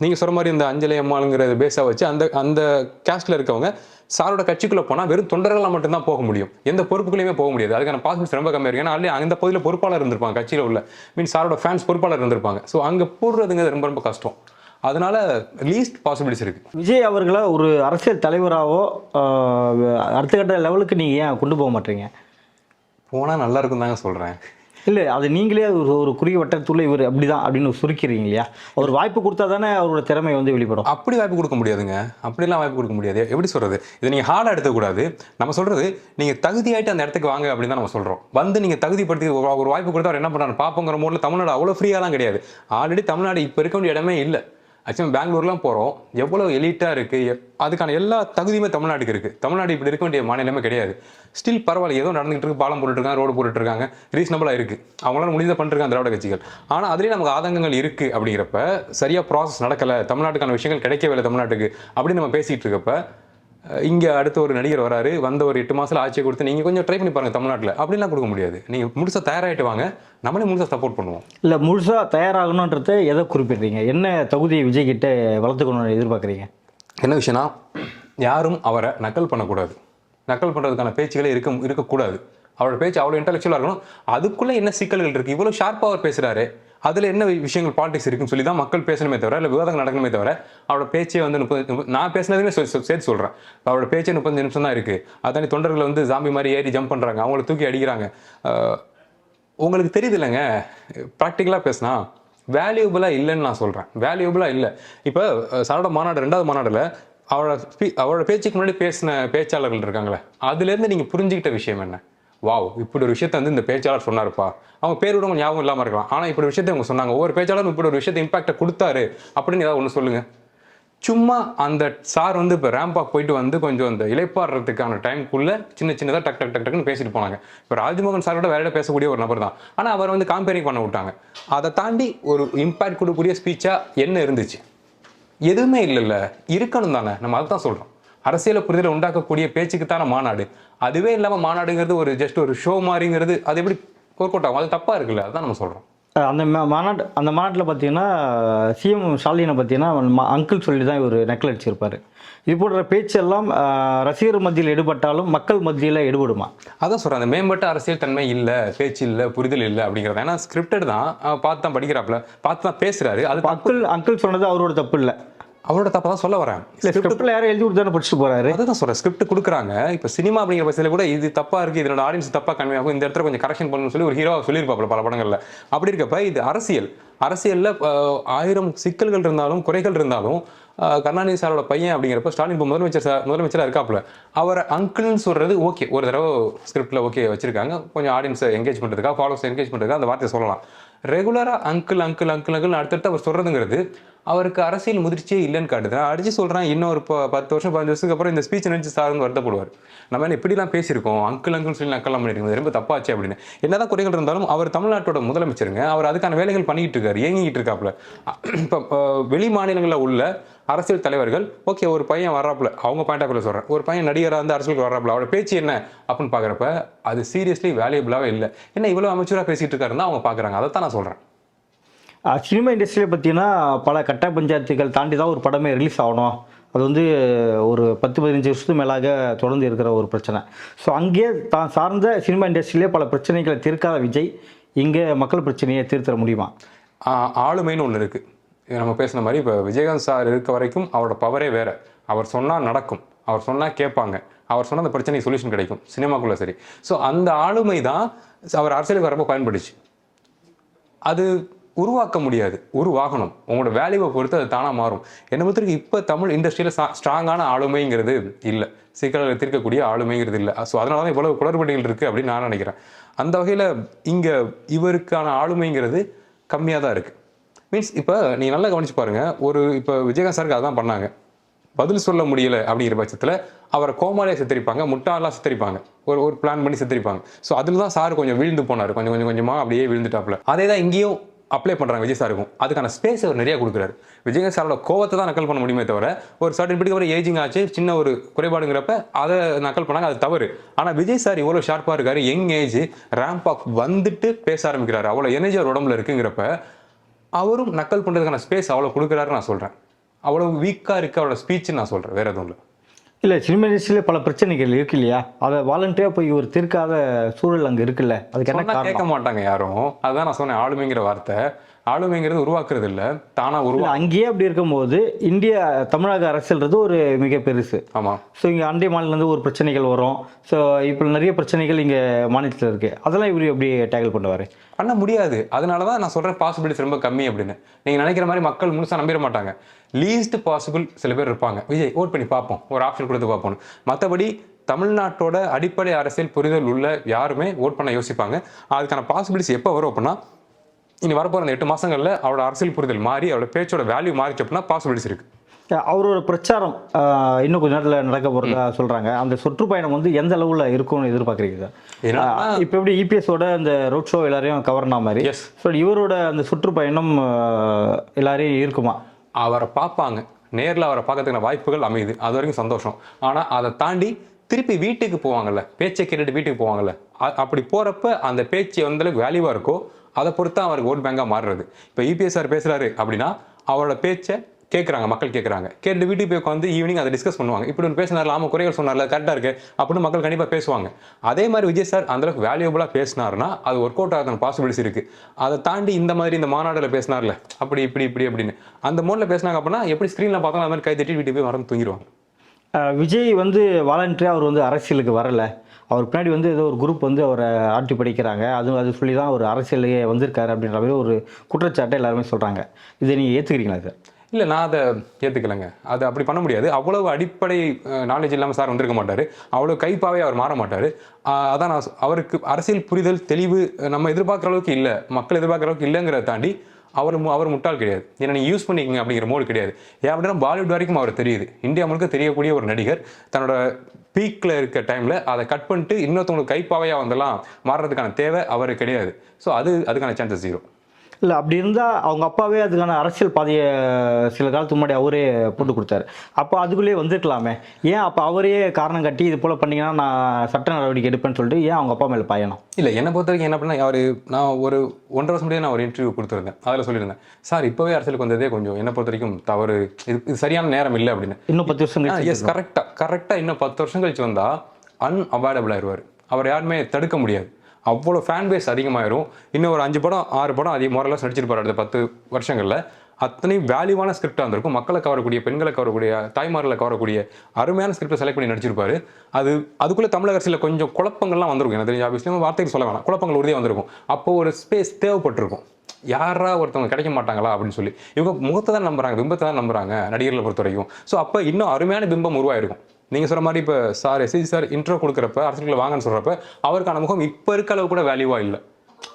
நீங்கள் சொல்கிற மாதிரி இந்த அஞ்சலி அம்மாளுங்கிற பேஸாக வச்சு அந்த அந்த கேஸ்டில் இருக்கவங்க சாரோட கட்சிக்குள்ளே போனால் வெறும் தொண்டர்களாக மட்டும்தான் போக முடியும். எந்த பொறுப்புகளையுமே போக முடியாது. அதுக்கான பாசிபிலிட்டிஸ் ரொம்ப கம்மியாக இருக்கு. ஏன்னா ஆல்ரெடி அந்த பகுதியில் பொறுப்பாளர் இருந்திருப்பாங்க. கட்சியில் உள்ள. மீன் சாரோட ஃபேன்ஸ் பொறுப்பாளர் இருந்திருப்பாங்க. ஸோ அங்கே போடுறதுங்கிறது ரொம்ப ரொம்ப கஷ்டம். அதனால லீஸ்ட் பாசிபிலிட்டிஸ் இருக்கு. விஜய் அவர்களை ஒரு அரசியல் தலைவராகவோ அடுத்த கட்ட லெவலுக்கு நீங்கள் ஏன் கொண்டு போக மாட்டீங்க? போனால் நல்லா இருக்கும் தாங்க சொல்கிறேன் இல்லை அது நீங்களே ஒரு ஒரு குறுகிய வட்டத்துள்ள இவர் அப்படிதான் அப்படின்னு சுருக்கிறீங்க இல்லையா? அவர் வாய்ப்பு கொடுத்தா தானே அவரோட திறமை வந்து வெளிப்படும். அப்படி வாய்ப்பு கொடுக்க முடியாதுங்க. அப்படிலாம் வாய்ப்பு கொடுக்க முடியாது. எப்படி சொல்கிறது இதை நீங்கள் ஹார்டாக எடுத்துக்கூடாது நம்ம சொல்கிறது நீங்கள் தகுதியாயிட்டு அந்த இடத்துக்கு வாங்க அப்படின்னு தான் நம்ம சொல்கிறோம் வந்து நீங்கள் தகுதிப்படுத்தி ஒரு ஒரு வாய்ப்பு கொடுத்தா அவர் என்ன பண்ணுறாரு பார்ப்போங்கிற மோடில் தமிழ்நாடு அவ்வளோ ஃப்ரீயாலாம் கிடையாது. ஆல்ரெடி தமிழ்நாடு இப்போ இருக்க வேண்டிய இடமே இல்லை. ஆக்சுவலாக பெங்களூர்லாம் போகிறோம் எவ்வளோ எலிட்டாக இருக்குது அதுக்கான எல்லா தகுதியுமே தமிழ்நாட்டுக்கு இருக்குது தமிழ்நாடு இப்படி இருக்க வேண்டிய மாநிலமே கிடையாது. ஸ்டில் பரவாயில்ல. ஏதோ நடந்துகிட்டு இருக்கு. பாலம் போட்டுருக்காங்க ரோடு போட்டுட்ருக்காங்க. ரீசனபிளாக இருக்குது அவங்களால முடிந்த பண்ணிருக்காங்க திராவிட கட்சிகள். ஆனால் அதுலேயும் நமக்கு ஆதங்கங்கள் இருக்குது அப்படிங்கிறப்ப சரியாக ப்ராசஸ் நடக்கலை. தமிழ்நாட்டுக்கான விஷயங்கள் கிடைக்கவே இல்லை தமிழ்நாட்டுக்கு அப்படின்னு நம்ம பேசிகிட்டு இருக்கப்ப இங்கே அடுத்த ஒரு நடிகர் வராரு வந்த ஒரு எட்டு மாதத்தில் ஆட்சியை கொடுத்து நீங்கள் கொஞ்சம் ட்ரை பண்ணி பாருங்கள் தமிழ்நாட்டில். அப்படிலாம் கொடுக்க முடியாது. நீங்கள் முழுசாக தயாராகிட்டு வாங்க. நம்மளே முழுசாக சப்போர்ட் பண்ணுவோம். இல்லை முழுசாக தயாராகணுன்றத எதை குறிப்பிடுறீங்க? என்ன தகுதியை விஜய் கிட்ட வளர்த்துக்கணும்னு எதிர்பார்க்குறீங்க? என்ன விஷயம்னா யாரும் அவரை நக்கல் பண்ணக்கூடாது. நக்கல் பண்ணுறதுக்கான பேச்சுகளே இருக்க இருக்கக்கூடாது. அவரோட பேச்சு அவ்வளோ இன்டெலெக்சுவலாக இருக்கணும். அதுக்குள்ளே என்ன சிக்கல்கள் இருக்குது இவ்வளோ ஷார்ப்பாக அவர் பேசுகிறாரு அதில் என்ன விஷயங்கள் பாலிடிக்ஸ் இருக்குன்னு சொல்லி தான் மக்கள் பேசணுமே தவிர இல்லை விவாதங்கள் நடக்கணுமே தவிர அவரோட பேச்சே வந்து முப்பது நான் பேசினதுமே சேர்த்து சொல்கிறேன் அவரோட பேச்சே முப்பத்தஞ்சு நிமிஷம் தான் இருக்குது அதானே தொண்டர்கள் வந்து ஜாம்பி மாதிரி ஏறி ஜம்ப் பண்ணுறாங்க அவங்கள தூக்கி அடிக்கிறாங்க. உங்களுக்கு தெரியுது இல்லைங்க ப்ராக்டிக்கலாக பேசினா வேல்யூபிளாக இல்லைன்னு நான் சொல்கிறேன் வேல்யூபிளாக இல்லை. இப்போ சாரோட மாநாடு ரெண்டாவது மாநாடில் அவரோட ஸ்பீ அவரோட பேச்சுக்கு முன்னாடி பேசின பேச்சாளர்கள் இருக்காங்களே அதுலேருந்து நீங்கள் புரிஞ்சுக்கிட்ட விஷயம் என்ன? வாவ் இப்படி ஒரு விஷயத்தை வந்து இந்த பேச்சாளர் சொன்னார்ப்பா. அவங்க பேர் கூட ஞாபகம் இல்லாமல் இருக்கலாம். ஆனால் இப்படி ஒரு விஷயத்தை அவங்க சொன்னாங்க. ஒவ்வொரு பேச்சாளரும் இப்படி ஒரு விஷயத்தை இம்பாக்டை கொடுத்தாரு அப்படின்னு ஏதாவது ஒன்று சொல்லுங்கள் சும்மா அந்த சார் வந்து இப்போ ரேம்பாக் போயிட்டு வந்து கொஞ்சம் அந்த இலைப்பாடுறதுக்கான டைம்க்குள்ளே சின்ன சின்னதாக டக் டக் டக் டக்னு பேசிட்டு போனாங்க. இப்போ ராஜ்மோகன் சாரோட வேற பேசக்கூடிய ஒரு நபர் தான். ஆனால் அவர் வந்து காம்பேரிங் பண்ண விட்டாங்க. அதை தாண்டி ஒரு இம்பாக்ட் கொடுக்கக்கூடிய ஸ்பீச்சாக என்ன இருந்துச்சு? எதுவுமே இல்லைல்ல. இருக்கணும் தானே. நம்ம அதை தான் சொல்கிறோம் அரசியல புரிதலை உண்டாக்கக்கூடிய பேச்சுக்கு தானே மாநாடு. அதுவே இல்லாமல் மாநாடுங்கிறது ஒரு ஜஸ்ட் ஒரு ஷோ மாதிரிங்கிறது அது எப்படி ஒர்க் அவுட் ஆகும்? அது தப்பாக இருக்குல்ல? அதான் நம்ம சொல்கிறோம் அந்த மாநாட்டு அந்த மாநாட்டில் பார்த்தீங்கன்னா சிஎம் ஸ்டாலினை பார்த்தீங்கன்னா அங்கிள் சொல்லி தான் இவர் நக்கல் அடிச்சிருப்பார். இது போன்ற பேச்செல்லாம் ரசிகர் மத்தியில் எடுபட்டாலும் மக்கள் மத்தியில் எடுபடுமா அதான் சொல்கிறேன் அந்த மேம்பட்ட அரசியல் தன்மை இல்லை பேச்சு இல்லை புரிதல் இல்லை அப்படிங்கிறது. ஏன்னா ஸ்கிரிப்டட் தான். பார்த்து தான் படிக்கிறாப்புல. பார்த்து தான் பேசுறாரு. அது அங்கிள் அங்கிள் சொன்னது அவரோட தப்பு இல்லை. அவரோட தப்பை தான் சொல்ல வரேன். இல்லை ஸ்கிரிப்டில் யாரும் எழுதி கொடுத்தானே படிச்சுட்டு போகிறாரு அதுதான் சொல்கிறேன் ஸ்கிரிப்ட் கொடுக்குறாங்க. இப்போ சினிமா அப்படிங்கிற பட்சத்தில் கூட இது தப்பாக இருக்குது இதனோட ஆடியன்ஸ் தப்பாக கம்மி ஆகும். இந்த இடத்துல கொஞ்சம் கரெக்ஷன் பண்ணணும்னு சொல்லி ஒரு ஹீரோவாக சொல்லியிருப்பாப்புல பல படங்களில். அப்படி இருக்கப்ப இது அரசியல். அரசியலில் ஆயிரம் சிக்கல்கள் இருந்தாலும் குறைகள் இருந்தாலும் கருணாநிதி சாரோட பையன் அப்படிங்கிறப்ப ஸ்டாலின் இப்போ முதலமைச்சர் சார் முதலமைச்சராக இருக்காப்புல. அவரை அங்கிள்னு சொல்கிறது ஓகே ஒரு தடவை ஸ்கிரிப்டில் ஓகே வச்சிருக்காங்க. கொஞ்சம் ஆடியன்ஸை என்கேஜ் பண்ணுறதுக்காக ஃபாலோஸ் என்கேஜ் பண்ணுறதுக்காக அந்த வார்த்தையை சொல்லலாம். ரெகுலராக அங்கிள் அங்கிள் அங்கிள் அங்கிள் அடுத்தடுத்து அவர் சொல்கிறதுங்கிறது அவருக்கு அரசியல் முதிர்ச்சியே இல்லைன்னு காட்டுது. நான் அடிச்சு சொல்கிறேன் இன்னும் ஒரு ப- பத்து வருஷம் பதினஞ்சு வருஷத்துக்கு அப்புறம் இந்த ஸ்பீச் நினைச்சு சார்ந்து வருத்தப்படுவார். நம்ம என்ன இப்படிலாம் பேசியிருக்கோம்? அங்கிள் அங்கிள் சொல்லி நக்கல்லாம் பண்ணியிருக்கோம் ரொம்ப தப்பாச்சு அப்படின்னு. என்னதான் குறைகள் இருந்தாலும் அவர் தமிழ்நாட்டோட முதலமைச்சருங்க. அவர் அதுக்கான வேலைகள் பண்ணிட்டு இருக்காரு இயங்கிட்டு இருக்காப்புல. இப்போ வெளி மாநிலங்களில் உள்ள அரசியல் தலைவர்கள் ஓகே ஒரு பையன் வர்றாப்புல அவங்க பாயிண்ட் ஆஃப் சொல்கிறேன் ஒரு பையன் நடிகராக வந்து அரசியலுக்கு வர்றாப்புல அவரோட பேச்சு என்ன அப்படின்னு பார்க்குறப்ப அது சீரியஸ்லி வேல்யூபிளாகவே இல்லை. என்ன இவ்வளோ அமைச்சராக பேசிகிட்டு இருக்காருன்னு அவங்க பார்க்குறாங்க அதை தான் நான் சொல்கிறேன் சினிமா இண்டஸ்ட்ரியில் பார்த்தீங்கன்னா பல கட்ட பஞ்சாயத்துகள் தாண்டி தான் ஒரு படமே ரிலீஸ் ஆகணும். அது வந்து ஒரு பத்து பதினஞ்சு வருஷத்துக்கு மேலாக தொடர்ந்து இருக்கிற ஒரு பிரச்சனை. ஸோ அங்கேயே தான் சார்ந்த சினிமா இண்டஸ்ட்ரியிலே பல பிரச்சனைகளை தீர்க்காத விஜய் இங்கே மக்கள் பிரச்சனையை தீர்த்தர முடியுமா? ஆளுமைன்னு ஒன்று இருக்குது நம்ம பேசின மாதிரி இப்போ விஜயகாந்த் சார் இருக்க வரைக்கும் அவரோட பவரே வேறு. அவர் சொன்னால் நடக்கும். அவர் சொன்னால் கேட்பாங்க. அவர் சொன்ன அந்த பிரச்சனைக்கு சொல்யூஷன் கிடைக்கும். சினிமாக்குள்ளே சரி. ஸோ அந்த ஆளுமை தான் அவர் அரசியலுக்கு வரப்போ பயன்படுச்சு. அது உருவாக்க முடியாது. உருவாகணும் உங்களோட வேல்யூவை பொறுத்து அது தானாக மாறும். என்னை பொறுத்தவரைக்கும் இப்போ தமிழ் இண்டஸ்ட்ரியில் ஸ்ட்ராங்கான ஆளுமைங்கிறது இல்லை. சிக்கல்களை தீர்க்கக்கூடிய ஆளுமைங்கிறது இல்லை. ஸோ அதனால தான் இவ்வளவு குளறுபடிகள் இருக்குது அப்படின்னு நான் நினைக்கிறேன். அந்த வகையில் இங்கே இவருக்கான ஆளுமைங்கிறது கம்மியாக தான் இருக்குது மீன்ஸ் இப்போ நீ நல்லா கவனிச்சு பாருங்கள் ஒரு இப்போ விஜயகாந்த் சாருக்கு அதான் பண்ணாங்க. பதில் சொல்ல முடியல அப்படிங்கிற பட்சத்தில் அவரை கோமாளியாக சித்தரிப்பாங்க முட்டாளாக சித்தரிப்பாங்க. ஒரு ஒரு பிளான் பண்ணி சித்தரிப்பாங்க. ஸோ அதில் தான் சார் கொஞ்சம் விழுந்து போனார். கொஞ்சம் கொஞ்சம் கொஞ்சமாக அப்படியே விழுந்துட்டாப்புல. அதே தான் இங்கேயும் அப்ளை பண்ணுறாங்க விஜய் சாருக்கும் அதுக்கான ஸ்பேஸ் அவர் நிறையா கொடுக்குறாரு. விஜயகாந்த் சாரோட கோவத்தை தான் நக்கல் பண்ண முடியுமே தவிர ஒரு சர்டன் பீட்டுக்கு அப்புறம் ஏஜிங் ஆச்சு சின்ன ஒரு குறைபாடுங்கிறப்ப அதை நக்கல் பண்ணாங்க அது தவறு. ஆனால் விஜய் சார் இவ்வளோ ஷார்ப்பாக இருக்காரு யங் ஏஜ் ரேம்ப் ஆஃப் வந்துட்டு பேச ஆரம்பிக்கிறாரு. அவ்வளோ எனர்ஜி அவர் உடம்புல இருக்குங்கிறப்ப அவரும் நக்கல் பண்ணுறதுக்கான ஸ்பேஸ் அவ்வளோ கொடுக்குறாருன்னு நான் சொல்கிறேன் அவ்வளோ வீக்காக இருக்குது அவரோட ஸ்பீச் நான் சொல்கிறேன் வேறு எதுவும் இல்லை. இல்லை சினிமா இண்டஸ்ட்ரியிலே பல பிரச்சனைகள் இருக்கு இல்லையா? அதை வாலண்டியாக போய் ஒரு தீர்க்காத சூழல் அங்கே இருக்குல்ல? அதுக்கு என்ன கேட்க மாட்டாங்க யாரும். அதுதான் நான் சொன்னேன் ஆளுமைங்கிற வார்த்தை. ஆளுமைங்கிறது உருவாக்குறது இல்ல தானா உருவா அங்கேயே அப்படி இருக்கும்போது இந்தியா தமிழக அரசியல்ன்றது ஒரு மிக பெருசு. ஆமா. ஸோ இங்கே அண்டை மாநிலேருந்து ஒரு பிரச்சனைகள் வரும். ஸோ இப்போ நிறைய பிரச்சனைகள் இங்கே மாநிலத்தில் இருக்குது அதெல்லாம் இவர் எப்படி டேக்கிள் பண்ணுவார்? பண்ண முடியாது. அதனால தான் நான் சொல்றேன் பாசிபிலிட்டிஸ் ரொம்ப கம்மி அப்படின்னு. நீங்க நினைக்கிற மாதிரி மக்கள் முழுசா நம்பிட மாட்டாங்க. லீஸ்ட் பாசிபிள் சில பேர் இருப்பாங்க. விஜய் ஓட் பண்ணி பார்ப்போம். ஒரு ஆப்ஷன் கொடுத்து பார்ப்போம் மற்றபடி தமிழ்நாட்டோட அடிப்படை அரசியல் புரிதல் உள்ள யாருமே ஓட் பண்ண யோசிப்பாங்க. அதுக்கான பாசிபிலிட்டிஸ் எப்போ வரும் அப்படின்னா இனி வரப்போகிற அந்த எட்டு மாசங்கள்ல அவரோட அரசியல் புரிதல் மாறி அவரோட பேச்சோட வேல்யூ மாறிச்சு அப்படின்னா பாசிபிலிட்டிஸ் இருக்கு. அவரோட பிரச்சாரம் இன்னும் கொஞ்ச நேரத்தில் நடக்க போகிறதா சொல்கிறாங்க அந்த சுற்றுப்பயணம் வந்து எந்த அளவில் இருக்கும்னு எதிர்பார்க்குறீங்க சார்? இப்போ எப்படி இபிஎஸோட அந்த ரோட் ஷோ எல்லாரையும் கவர்னா மாதிரி? Yes. ஸோ இவரோட அந்த சுற்றுப்பயணம் எல்லாரையும் இருக்குமா? அவரை பார்ப்பாங்க. நேரில் அவரை பார்க்கறதுக்கான வாய்ப்புகள் அமையுது. அது வரைக்கும் சந்தோஷம். ஆனால் அதை தாண்டி திருப்பி வீட்டுக்கு போவாங்கல்ல. பேச்சை கேட்டுட்டு வீட்டுக்கு போவாங்கல்ல. அப்படி போகிறப்ப அந்த பேச்சு எந்த அளவுக்கு வேல்யூவாக இருக்கோ அதை பொறுத்து தான் அவருக்கு ஓட் பேங்காக மாறுறது. இப்போ இபிஎஸ் சார் பேசுகிறாரு அப்படின்னா அவரோட பேச்சை கேட்குறாங்க மக்கள் கேட்குறாங்க கேட்டு வீட்டுக்கு போய் உட்காந்து ஈவினிங் அதை டிஸ்கஸ் பண்ணுவாங்க. இப்படி ஒன்று பேசினார்ல ஆமாம் குறைகள் சொன்னார்ல கரெக்டாக இருக்கு அப்படின்னு மக்கள் கண்டிப்பாக பேசுவாங்க. அதே மாதிரி விஜய் சார் அந்தளவுக்கு வேல்யூபிளாக பேசினாருன்னா அது ஒர்க் அவுட் ஆகிறதுன பாசிபிலிட்டிஸ் இருக்குது அதை தாண்டி இந்த மாதிரி இந்த மாநாட்டில் பேசினார்ல அப்படி இப்படி இப்படி அப்படின்னு. அந்த மோடில் பேசினாங்க அப்படின்னா எப்படி ஸ்க்ரீனில் பார்த்தாலும் அது மாதிரி கை தட்டி வீட்டுக்கு போய் மறந்து தூங்கிடுவாங்க விஜய் வந்து வாலண்டியாக அவர் வந்து அரசியலுக்கு வரலை. அவர் பின்னாடி வந்து ஏதோ ஒரு குரூப் வந்து அவரை ஆட்டி படிக்கிறாங்க. அது அது சொல்லி தான் ஒரு அரசியலையே வந்திருக்காரு அப்படின்ற மாதிரி ஒரு குற்றச்சாட்டை எல்லாருமே சொல்கிறாங்க இதை நீங்கள் ஏற்றுக்கிறீங்களா சார்? இல்லை நான் அதை ஏற்றுக்கலைங்க அது அப்படி பண்ண முடியாது. அவ்வளவு அடிப்படை நாலேஜ் இல்லாமல் சார் வந்திருக்க மாட்டார். அவ்வளோ கைப்பாவே அவர் மாற மாட்டார். அதான் நான் அவருக்கு அரசியல் புரிதல் தெளிவு நம்ம எதிர்பார்க்குற அளவுக்கு இல்லை. மக்கள் எதிர்பார்க்குற அளவுக்கு இல்லைங்கிறத தாண்டி அவர் அவர் முட்டாள் கிடையாது. ஏன்னா நீங்கள் யூஸ் பண்ணிக்கங்க அப்படிங்கிற மோடு கிடையாது. ஏன் அப்படின்னா பாலிவுட் வரைக்கும் அவர் தெரியுது. இந்தியா முழுக்க தெரியக்கூடிய ஒரு நடிகர். தன்னோட பீக்கில் இருக்க டைமில் அதை கட் பண்ணிட்டு இன்னொருத்தவங்களுக்கு கைப்பாவையாக வந்தெல்லாம் மாறுறதுக்கான தேவை அவருக்கு கிடையாது. ஸோ அது அதுக்கான சான்சஸ் ஜீரோ இல்லை அப்படி இருந்தால் அவங்க அப்பாவே அதுக்கான அரசியல் பாதையை சில காலத்துக்கு முன்னாடி அவரே போட்டு கொடுத்தாரு. அப்போ அதுக்குள்ளேயே வந்திருக்கலாமே. ஏன் அப்போ அவரே காரணம் கட்டி இது போல் பண்ணீங்கன்னா நான் சட்ட நடவடிக்கை எடுப்பேன்னு சொல்லிட்டு ஏன் அவங்க அப்பா மேலே பயணம்? இல்லை என்னை பொறுத்த வரைக்கும் என்ன பண்ணால் அவர் நான் ஒரு ஒன்றரை வருஷம் முன்னாடி நான் ஒரு இன்டர்வியூ கொடுத்துருந்தேன். அதில் சொல்லியிருந்தேன் சார் இப்போவே அரசியலுக்கு வந்ததே கொஞ்சம் என்னை பொறுத்த வரைக்கும் தவறு. இது இது சரியான நேரம் இல்லை அப்படின்னு. இன்னும் பத்து வருஷம் கழிச்சு எஸ் கரெக்டாக கரெக்டாக இன்னும் பத்து வருஷம் கழிச்சு வந்தால் அன்அவாய்டபிள் ஆயிடுவார். அவர் யாருமே தடுக்க முடியாது. அவ்வளோ ஃபேன் பேஸ் அதிகமாயிரும். இன்னும் ஒரு அஞ்சு படம் ஆறு படம் அதிக முறையில் நடிச்சிருப்பார் அடுத்த பத்து வருஷங்களில். அத்தனை வேல்யூவான ஸ்கிரிப்டாக இருந்திருக்கும். மக்களை கவரக்கூடிய பெண்களை கவரக்கூடிய தாய்மார்களை கவரக்கூடிய அருமையான ஸ்கிரிப்டை செலக்ட் பண்ணி நடிச்சிருப்பாரு. அது அதுக்குள்ளே தமிழக அரசியல் கொஞ்சம் குழப்பங்கள்லாம் வந்திருக்கும். எனக்கு தெரிஞ்ச ஆஃபீஸ்லேயும் வார்த்தைக்கு சொல்ல வேணாம். குழப்பங்கள் உறுதியாக வந்திருக்கும். அப்போ ஒரு ஸ்பேஸ் தேவைப்பட்டிருக்கும். யாரா ஒருத்தவங்க கிடைக்க மாட்டாங்களா அப்படின்னு சொல்லி. இவங்க முகத்தை தான் நம்புறாங்க பிம்பத்தை தான் நம்புறாங்க நடிகர்களை பொறுத்த வரைக்கும் ஸோ அப்போ இன்னும் அருமையான பிம்பம் உருவாயிருக்கும். நீங்கள் சொல்கிற மாதிரி இப்போ சார் எஸ்எஸ்சி சார் இன்ட்ரோ கொடுக்குறப்ப அரசியலுக்குள்ள வாங்கன்னு சொல்கிறப்ப அவருக்கான முகம் இப்போ இருக்க அளவு கூட வேல்யூவாக இல்லை.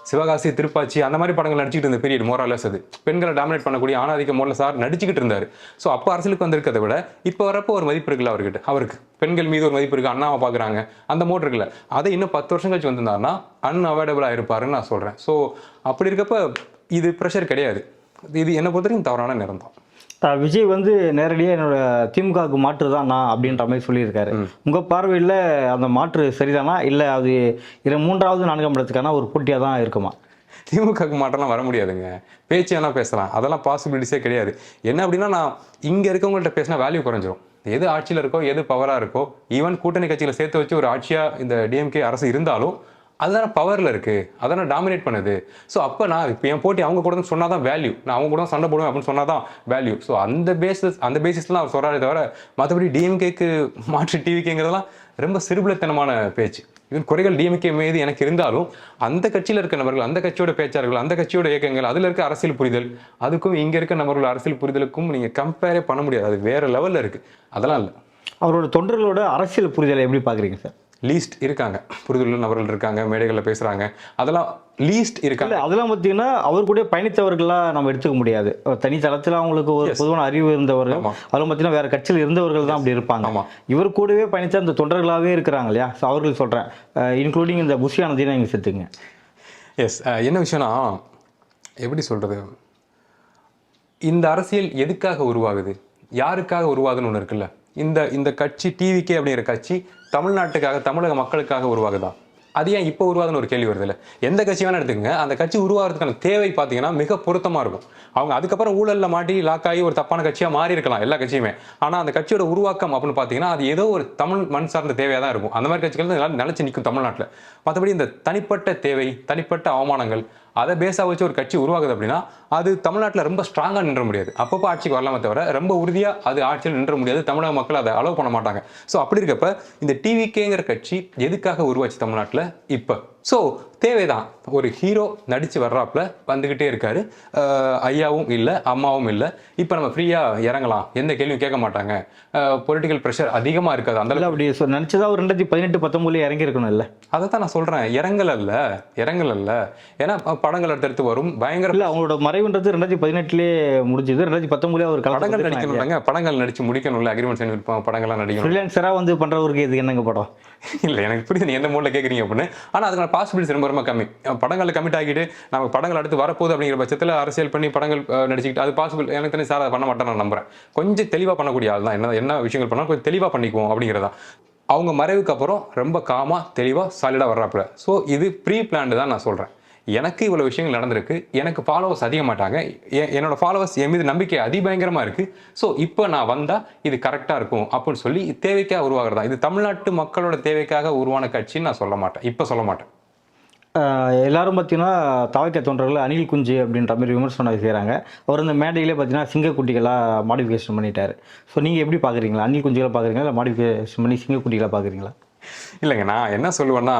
சிவகாசி திருப்பாச்சி அந்த மாதிரி படங்கள் நடிச்சிட்டு இருந்த பீரியட் மோரலஸ் அது. பெண்களை டாமினேட் பண்ணக்கூடிய ஆணாதிக்க மோரில் சார் நடிச்சுக்கிட்டு இருந்தார். ஸோ அப்போ அரசியலுக்கு வந்திருக்கிறத விட இப்போ வரப்போ ஒரு மதிப்பு இருக்குல்ல அவர்கிட்ட? அவருக்கு. பெண்கள் மீது ஒரு மதிப்பு இருக்குது அண்ணாவை பார்க்குறாங்க அந்த மோட் இருக்குல்ல. அதை இன்னும் பத்து வருஷம் கழிச்சு வந்திருந்தாருன்னா அன்அவாய்டபுளாக இருப்பாருன்னு நான் சொல்கிறேன் ஸோ அப்படி இருக்கப்ப இது ப்ரெஷர் கிடையாது. இது என்னை பொறுத்த வரைக்கும் தவறான நேரம் தான். விஜய் வந்து நேரடியாக என்னோட திமுகவுக்கு மாற்று தான் நான் அப்படின்ற மாதிரி சொல்லியிருக்காரு. உங்கள் பார்வையில் அந்த மாற்று சரிதானா? இல்லை அது இரு மூன்றாவது நான்காம் இடத்துக்கான ஒரு போட்டியாக தான் இருக்குமா? திமுகக்கு மாற்றம்லாம் வர முடியாதுங்க. பேச்சு வேணா பேசலாம். அதெல்லாம் பாசிபிலிட்டிஸே கிடையாது. என்ன அப்படின்னா நான் இங்கே இருக்கவங்கள்ட்ட பேசினா வேல்யூ குறைஞ்சிரும். எது ஆட்சியில் இருக்கோ எது பவராக இருக்கோ ஈவன் கூட்டணி கட்சிகளை சேர்த்து வச்சு ஒரு ஆட்சியாக இந்த டிஎம்கே அரசு இருந்தாலும் அதுதானே பவரில் இருக்குது அதானே டாமினேட் பண்ணுது. ஸோ அப்போ நான் இப்போ என் போட்டி அவங்க கூட தான் சொன்னால் தான் வேல்யூ நான் அவங்க கூட தான் சண்டை போடுவேன் அப்படின்னு சொன்னால் தான் வேல்யூ ஸோ அந்த பேசிஸ் அந்த பேசிஸ்லாம் அவர் சொல்கிறாரே தவிர மற்றபடி டிஎம்கேக்கு மாற்று டிவிக்கேங்கிறதெல்லாம் ரொம்ப சிறுபிள்ளைத்தனமான பேச்சு. இவன் குறைகள் டிஎம்கே மீது எனக்கு இருந்தாலும் அந்த கட்சியில் இருக்க நபர்கள் அந்த கட்சியோட பேச்சாளர்கள் அந்த கட்சியோட இயக்கங்கள் அதில் இருக்க அரசியல் புரிதல் அதுக்கும் இங்கே இருக்க நபர்கள் அரசியல் புரிதலுக்கும் நீங்கள் கம்பேரே பண்ண முடியாது. அது வேறு லெவலில் இருக்குது அதெல்லாம் இல்லை. அவரோட தொண்டர்களோட அரசியல் புரிதலை எப்படி பார்க்குறீங்க சார்? லீஸ்ட் இருக்காங்க. புரிதலுள்ள நபர்கள் இருக்காங்க மேடைகளில் பேசுகிறாங்க அதெல்லாம் லீஸ்ட் இருக்காங்க. இல்லை அதெல்லாம் பார்த்தீங்கன்னா அவர் கூட பயணித்தவர்களாக நம்ம எடுத்துக்க முடியாது. தனித்தளத்தில் அவங்களுக்கு ஒரு பொதுவான அறிவு இருந்தவர்கள். அதெல்லாம் பார்த்தீங்கன்னா வேற கட்சியில் இருந்தவர்கள் தான் அப்படி இருப்பாங்க. இவர் கூடவே பயணித்த அந்த தொண்டர்களாகவே இருக்கிறாங்க இல்லையா? ஸோ அவர்கள் சொல்கிறேன் இன்க்ளூடிங் இந்த புஷியானதையும் நீங்கள் சேர்த்துங்க. எஸ் என்ன விஷயம்னா எப்படி சொல்கிறது இந்த அரசியல் எதுக்காக உருவாகுது? யாருக்காக உருவாகுதுன்னு ஒன்று இருக்குல்ல? இந்த இந்த கட்சி டிவிகே அப்படிங்கிற கட்சி தமிழ்நாட்டுக்காக தமிழக மக்களுக்காக உருவாகுதா? அது ஏன் இப்போ உருவாகுதுன்னு ஒரு கேள்வி வருது இல்லை எந்த கட்சி வேணால் எடுத்துக்கங்க. அந்த கட்சி உருவாகிறதுக்கான தேவை பார்த்தீங்கன்னா மிக பொருத்தமாக இருக்கும். அவங்க அதுக்கப்புறம் ஊழலில் மாட்டி லாக் ஆகி ஒரு தப்பான கட்சியாக மாறி இருக்கலாம் எல்லா கட்சியுமே. ஆனால் அந்த கட்சியோட உருவாக்கம் அப்படின்னு பார்த்தீங்கன்னா அது ஏதோ ஒரு தமிழ் மண் சார்ந்த தேவையாக தான் இருக்கும். அந்த மாதிரி கட்சிகள் தான் நிலச்சி நிற்கும் தமிழ்நாட்டில். மற்றபடி இந்த தனிப்பட்ட தேவை தனிப்பட்ட அவமானங்கள் அதை பேஸாக வச்சு ஒரு கட்சி உருவாகுது அப்படின்னா அது தமிழ்நாட்டில் ரொம்ப ஸ்ட்ராங்காக நின்ற முடியாது. அப்பப்போ ஆட்சிக்கு வரலாமே தவிர ரொம்ப உறுதியாக அது ஆட்சியில் நின்ற முடியாது. தமிழக மக்கள் அதை அலோவ் பண்ண மாட்டாங்க. ஸோ அப்படி இருக்கப்ப இந்த டிவிகேங்கிற கட்சி எதுக்காக உருவாச்சு தமிழ்நாட்டில்? இப்போ. ஸோ தேவைதான். ஒரு ஹீரோ நடித்து வர்றாப்புல வந்துக்கிட்டே இருக்காரு. ஐயாவும் இல்லை அம்மாவும் இல்லை. இப்போ நம்ம ஃப்ரீயாக இறங்கலாம். எந்த கேள்வியும் கேட்க மாட்டாங்க. பொலிட்டிக்கல் ப்ரெஷர் அதிகமாக இருக்காது. அந்த அப்படி சொ நினச்சதா ஒரு ரெண்டாயிரத்தி பதினெட்டு பத்தொம்பதுலேயே இறங்கி இருக்கணும் இல்லை அதை தான் நான் சொல்கிறேன் இறங்கல் அல்ல இறங்கல் அல்ல ஏன்னா படங்கள் அடுத்தடுத்து வரும். பயங்கர இல்லை அவங்களோட மறைவுன்றது ரெண்டாயிரத்தி பதினெட்டுலேயே முடிஞ்சுது. ரெண்டாயிரத்தி பத்தொம்பதுலேயே அவர் படங்கள் கலந்து நடிக்கணும்லாங்க. படங்கள் நடிச்சு முடிக்கணும்ல. அக்ரிமெண்ட் சைன் படங்கள்லாம் நடிக்கணும். ஃப்ரீலான்சராக வந்து பண்ணுறவருக்கு இது என்னங்க படம்? இல்லை எனக்கு புரியுது நீ எந்த மூடில் கேட்குறீங்க அப்படின்னு. ஆனால் அதுக்கான பாசிபிலிட்டிஸ் ரொம்ப ரொம்ப கம்மி. படங்களில் கமிட் ஆகிட்டு நம்ம படங்கள் அடுத்து வரப்போகுது அப்படிங்கிற பட்சத்தில் அரசியல் பண்ணி படங்கள் நடிச்சுக்கிட்டு அது பாசிபிள் எனக்கு தானே சார் அதை பண்ண மாட்டேன் நான் நம்புறேன். கொஞ்சம் தெளிவாக பண்ணக்கூடிய ஆள் தான். என்ன என்ன விஷயங்கள் பண்ணாலும் கொஞ்சம் தெளிவாக பண்ணிக்குவோம் அப்படிங்கிறதா அவங்க மறைவுக்கு அப்புறம் ரொம்ப காமாக தெளிவாக சாலிடாக வர்றாப்புல. ஸோ இது ப்ரீ பிளான்டு தான் நான் சொல்கிறேன் எனக்கு இவ்வளோ விஷயங்கள் நடந்திருக்கு எனக்கு ஃபாலோவர்ஸ் அதிக மாட்டாங்க என்னோட ஃபாலோவர்ஸ் என் மீது நம்பிக்கை அதிபயங்கரமாக இருக்குது ஸோ இப்போ நான் வந்தால் இது கரெக்டாக இருக்கும் அப்படின்னு சொல்லி தேவைக்காக உருவாகிறதா? இது தமிழ்நாட்டு மக்களோட தேவைக்காக உருவான கட்சின்னு நான் சொல்ல மாட்டேன். இப்போ சொல்ல மாட்டேன். எல்லாரும் பார்த்தீங்கன்னா தவைக்க தொண்டர்கள் அனில் குஞ்சு அப்படின்ற மாதிரி விமர்சனம் செய்கிறாங்க அவர் இந்த மேடையிலே பார்த்தீங்கன்னா சிங்கக்குட்டிகளாக மாடிஃபிகேஷன் பண்ணிட்டாரு. ஸோ நீங்கள் எப்படி பார்க்குறீங்களா அனில் குஞ்சுகளை பார்க்குறீங்களா இல்லை மாடிஃபிகேஷன் பண்ணி சிங்கக்குட்டிகளை பார்க்குறீங்களா இல்லைங்க நான் என்ன சொல்லுவேன்னா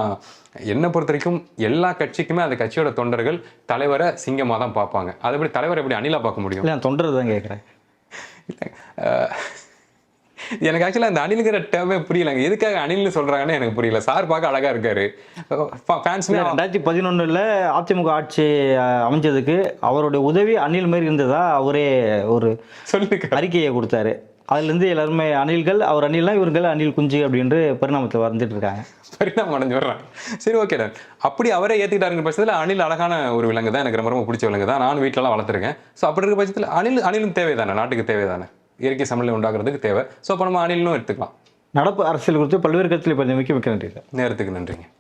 என்னை பொறுத்த வரைக்கும் எல்லா கட்சிக்குமே அந்த கட்சியோட தொண்டர்கள் தலைவரை சிங்கமாக தான் பார்ப்பாங்க. அதை எப்படி தலைவரை எப்படி அணிலா பார்க்க முடியும்? இல்லை நான் தொண்டர் தான் கேட்குறேன் எனக்கு ஆக்சுவலாக அந்த அணிலுங்கிற டேர்மே புரியலங்க. எதுக்காக அணில்னு சொல்கிறாங்கன்னு எனக்கு புரியல. சார் பார்க்க அழகாக இருக்காரு. ஃபேன்ஸுமே ரெண்டாயிரத்தி பதினொன்றில் அதிமுக ஆட்சி அமைஞ்சதுக்கு அவருடைய உதவி அணில் மாதிரி இருந்ததா அவரே ஒரு சொல்லிருக்காரு அறிக்கையை கொடுத்தாரு. அதுலேருந்து எல்லாருமே அணில்கள் அவர் அணில்னா இவர்கள் அணில் குஞ்சு அப்படின்ற பரிணாமத்தில் வந்துட்டு இருக்காங்க. பரிணாமம் அடைஞ்சு வர்றாங்க சரி ஓகே டன் அப்படி அவரே ஏற்றுக்கிட்டாருங்க பட்சத்தில் அணில் அழகான ஒரு விலங்கு தான் எனக்கு ரொம்ப ரொம்ப பிடிச்ச விலங்கு தான் நானும் வீட்டிலலாம் வளர்த்துருக்கேன். ஸோ அப்படி இருக்க பட்சத்தில் அணில் அணிலும் தேவை தானே நாட்டுக்கு தேவை தானே இயற்கை சமநிலை உண்டாக்குறதுக்கு தேவை. ஸோ அப்போ நம்ம அணிலும் எடுத்துக்கலாம். நடப்பு அரசியல் குறித்து பல்வேறு கருத்தில் இப்போ மிக்க மிக்க நன்றி சார் நேரத்துக்கு நன்றிங்க.